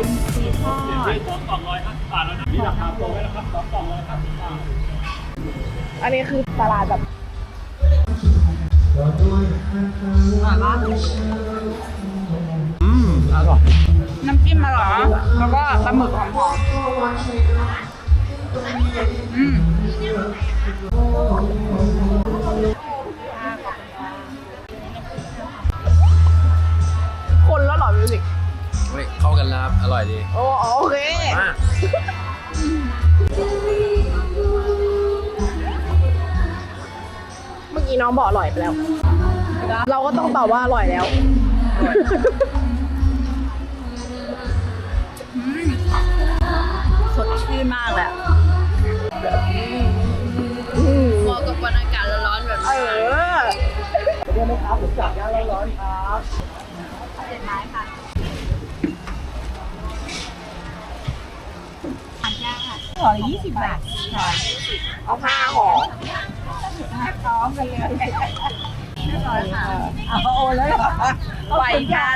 อินทรีทอดสองร้อยห้าสิบบาทแล้วนะมีราคาโปรไว้แล้วครับสองสองร้อยห้าสิบบาทอันนี้คือตลาดแบบอืมอร่อยน้ำจิ้มอร่อยนะแล้วก็ปลาหมึกหอมๆ กันแล้วครับ อร่อยดีโอ้อ๋อโอเค มาก เมื่อกี้น้องบอกอร่อยไปแล้ว เราก็ต้องตอบว่าอร่อยแล้ว สดชื่นมากเลยอะเหมาะกับบรรยากาศร้อนๆแบบเอนี้อเดี๋ยวนะครับผมจับย่างร้อนๆครับ ห่อละยี่สิบบาทค่ะเอาห้าห่อพร้อมกันเลยเรียบร้อยค่ะเอาโอนแล้วเหรอไหวค่ะ